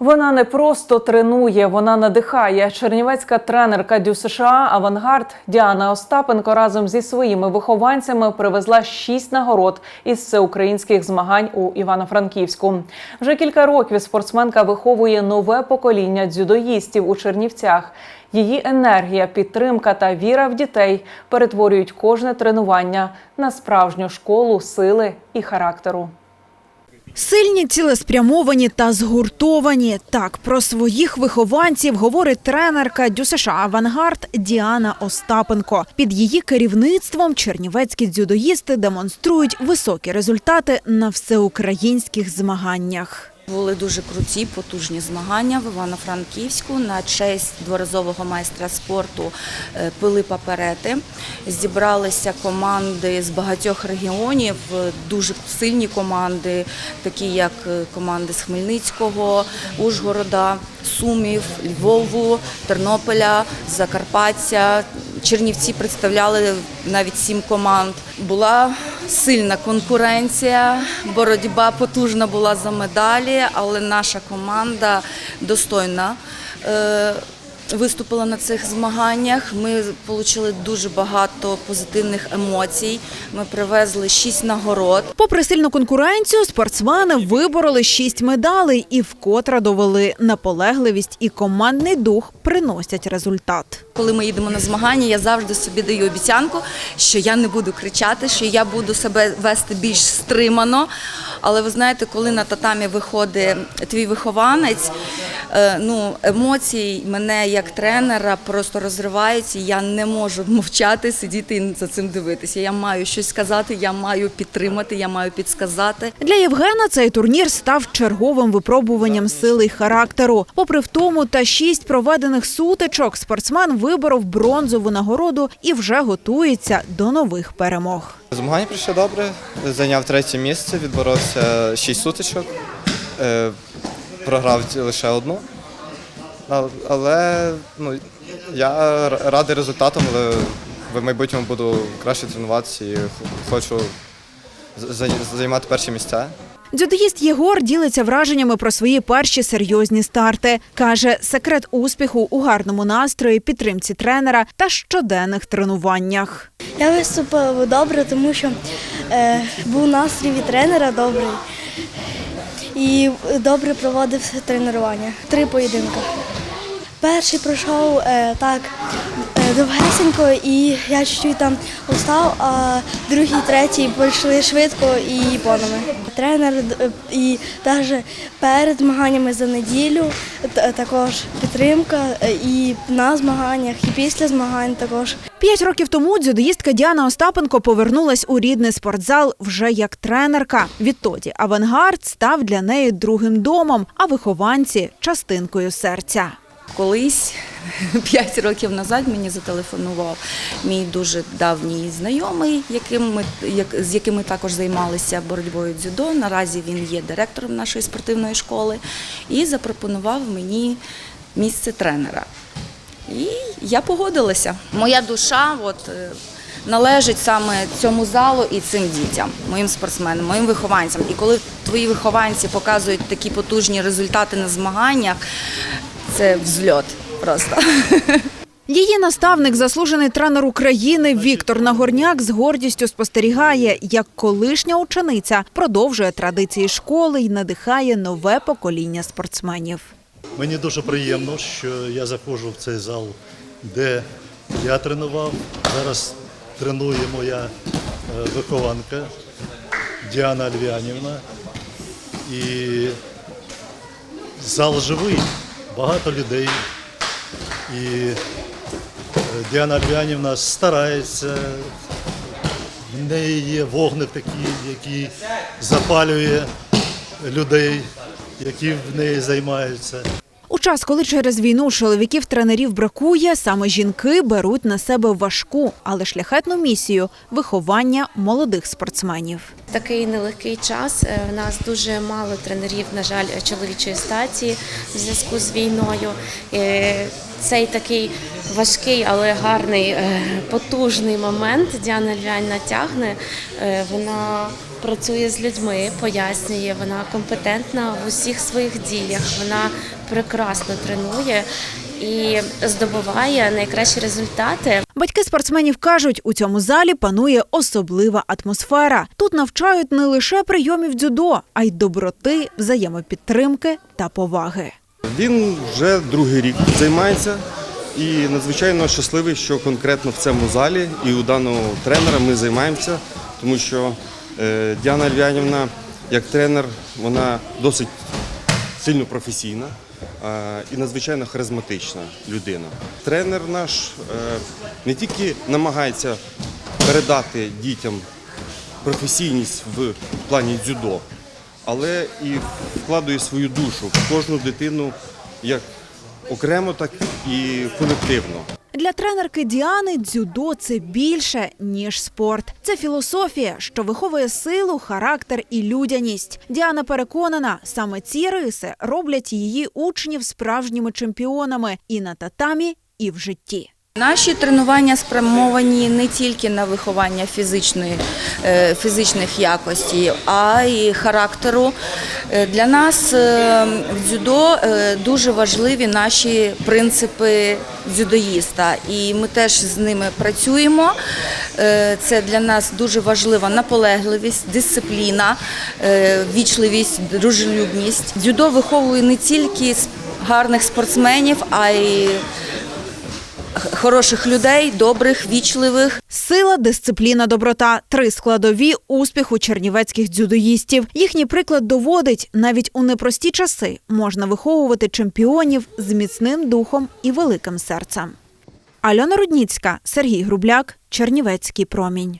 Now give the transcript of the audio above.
Вона не просто тренує, вона надихає. Чернівецька тренерка Дю США Авангард Діана Остапенко разом зі своїми вихованцями привезла шість нагород із всеукраїнських змагань у Івано-Франківську. Вже кілька років спортсменка виховує нове покоління дзюдоїстів у Чернівцях. Її енергія, підтримка та віра в дітей перетворюють кожне тренування на справжню школу сили і характеру. Сильні, цілеспрямовані та згуртовані. Так про своїх вихованців говорить тренерка ДЮСШ Авангард Діана Остапенко. Під її керівництвом чернівецькі дзюдоїсти демонструють високі результати на всеукраїнських змаганнях. Були дуже круті, потужні змагання в Івано-Франківську на честь дворазового майстра спорту е, Пилипа Перети. Зібралися команди з багатьох регіонів, е, дуже сильні команди, такі як е, команди з Хмельницького, Ужгорода, Сумів, Львову, Тернополя, Закарпаття. Чернівці представляли навіть сім команд. Була сильна конкуренція, боротьба потужна була за медалі, але наша команда достойна. Виступила на цих змаганнях. Ми отримали дуже багато позитивних емоцій. Ми привезли шість нагород. Попри сильну конкуренцію, спортсмени вибороли шість медалей і вкотре довели наполегливість і командний дух приносять результат. Коли ми їдемо на змагання, я завжди собі даю обіцянку, що я не буду кричати, що я буду себе вести більш стримано. Але ви знаєте, коли на татамі виходить твій вихованець, ну емоції мене як тренера просто розриваються. і Я не можу мовчати, сидіти і за цим дивитися. Я маю щось сказати, я маю підтримати, я маю підсказати. Для Євгена цей турнір став черговим випробуванням сили й характеру. Попри втому та шість проведених сутичок, спортсмен виборов бронзову нагороду і вже готується до нових перемог. Змагання пройшло добре, зайняв третє місце, відборовся шість сутичок, е, програв лише одну. Але ну, я радий результатам, але в майбутньому буду краще тренуватися і хочу займати перші місця. Дзюдоїст Єгор ділиться враженнями про свої перші серйозні старти. Каже, секрет успіху у гарному настрої, підтримці тренера та щоденних тренуваннях. Я виступив добре, тому що е, був настрій від тренера добрий і добре проводив тренування. Три поєдинки. Перший пройшов е, так е, довгесенько, і я чуть-чуть там устав, а другий, третій пройшли швидко і понами. Тренер е, і навіть перед змаганнями за неділю також підтримка е, і на змаганнях, і після змагань також. П'ять років тому дзюдоїстка Діана Остапенко повернулась у рідний спортзал вже як тренерка. Відтоді авангард став для неї другим домом, а вихованці частинкою серця. Колись п'ять років назад мені зателефонував мій дуже давній знайомий, яким ми як з яким ми також займалися боротьбою дзюдо. Наразі він є директором нашої спортивної школи і запропонував мені місце тренера. І я погодилася. Моя душа, от. е, Належить саме цьому залу і цим дітям, моїм спортсменам, моїм вихованцям. І коли твої вихованці показують такі потужні результати на змаганнях, це взльот просто. Її наставник, заслужений тренер України Віктор Нагорняк, з гордістю спостерігає, як колишня учениця продовжує традиції школи і надихає нове покоління спортсменів. Мені дуже приємно, що я заходжу в цей зал, де я тренував. Зараз тренує моя е, вихованка Діана Альвянівна. І зал живий, багато людей. І е, Діана Альбіанівна старається. В неї є вогник такий, який запалює людей, які в неї займаються. У час, коли через війну чоловіків-тренерів бракує, саме жінки беруть на себе важку, але шляхетну місію виховання молодих спортсменів. Такий нелегкий час. Е, В нас дуже мало тренерів, на жаль, чоловічої статі в зв'язку з війною. Е, Цей такий важкий, але гарний, е, потужний момент Діана Львівна тягне. Е, Вона працює з людьми, пояснює, вона компетентна в усіх своїх діях. Вона прекрасно тренує і здобуває найкращі результати. Батьки спортсменів кажуть, у цьому залі панує особлива атмосфера. Тут навчають не лише прийомів дзюдо, а й доброти, взаємопідтримки та поваги. Він вже другий рік займається і надзвичайно щасливий, що конкретно в цьому залі і у даного тренера ми займаємося, тому що Діана Львянівна, як тренер, вона досить сильно професійна е, і надзвичайно харизматична людина. Тренер наш е, не тільки намагається передати дітям професійність в плані дзюдо, але і вкладує свою душу в кожну дитину як окремо, так і колективно. Для тренерки Діани дзюдо це більше ніж спорт. Це філософія, що виховує силу, характер і людяність. Діана переконана, саме ці риси роблять її учнів справжніми чемпіонами і на татамі, і в житті. Наші тренування спрямовані не тільки на виховання фізичної, е, фізичних якостей, а й характеру. Е, Для нас е, в дзюдо дуже важливі наші принципи дзюдоїста, і ми теж з ними працюємо. Це для нас дуже важлива наполегливість, дисципліна, вічливість, дружелюбність. Дзюдо виховує не тільки гарних спортсменів, а й хороших людей, добрих, вічливих. Сила, дисципліна, доброта три складові успіху чернівецьких дзюдоїстів. Їхній приклад доводить, навіть у непрості часи можна виховувати чемпіонів з міцним духом і великим серцем. Альона Рудніцька, Сергій Грубляк, Чернівецький промінь.